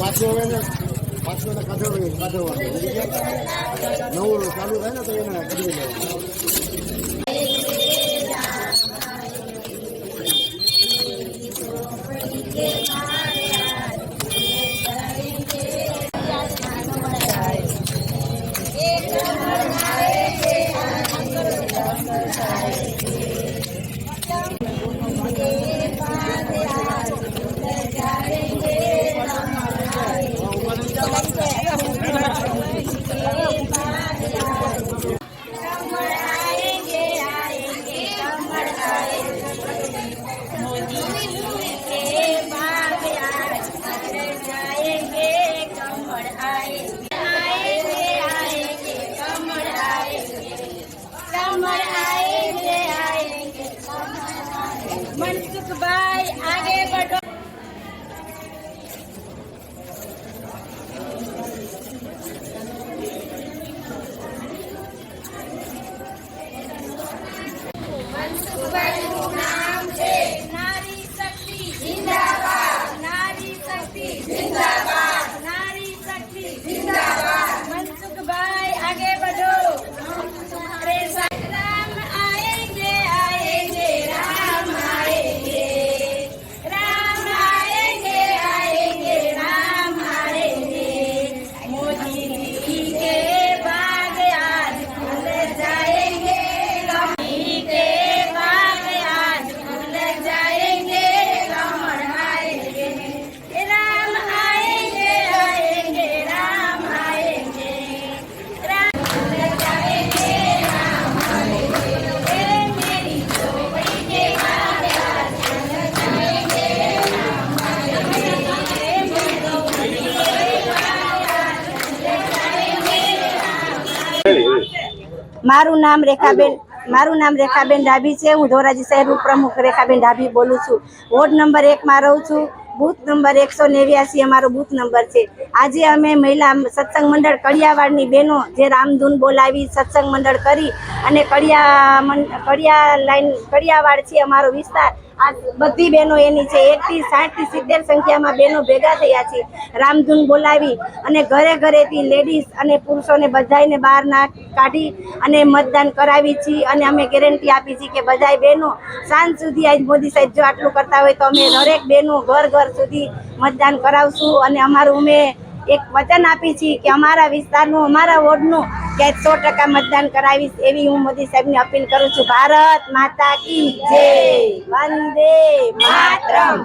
પાછું હવે ને પાછું સમજી ગયા? નવું ચાલુ થાય ને તો એને કરી લેવાનું Hare મનસુખભાઈ આગે બઢો મનસુખભાઈ મારું નામ રેખાબેન મારું નામ રેખાબેન ડાભી છે. હું ધોરાજી શહેર ઉપપ્રમુખ રેખાબેન ડાભી બોલું છું. વોર્ડ નંબર એકમાં રહું છું. બૂથ નંબર એકસો નેવ્યાસી અમારો બૂથ નંબર છે. આજે અમે મહિલા સત્સંગ મંડળ કડિયાવાડની બહેનો જે રામધૂન બોલાવી સત્સંગ મંડળ કરી અને કડિયા કડિયા લાઈન કડિયાવાડ છે અમારો વિસ્તાર આ બધી બહેનો એની છે. એકથી સાઠથી સિત્તેર સંખ્યામાં બહેનો ભેગા થયા છે. રામધૂન બોલાવી અને ઘરે ઘરેથી લેડીઝ અને પુરુષોને બધાને બહાર ના કાઢી અને મતદાન કરાવી છીએ અને અમે ગેરંટી આપી છીએ કે બધાય બહેનો સાંજ સુધી આજ મોદી સાહેબ જો આટલું કરતા હોય તો અમે દરેક બહેનો ઘર ઘર સુધી મતદાન કરાવશું. અને અમારું અમે એક વચન આપી છીએ કે અમારા વિસ્તારનું, અમારા વોર્ડનું કે સો ટકા મતદાન કરાવીશ એવી હું મોદી સાહેબને અપીલ કરું છું. ભારત માતા કી જય. વંદે માતરમ.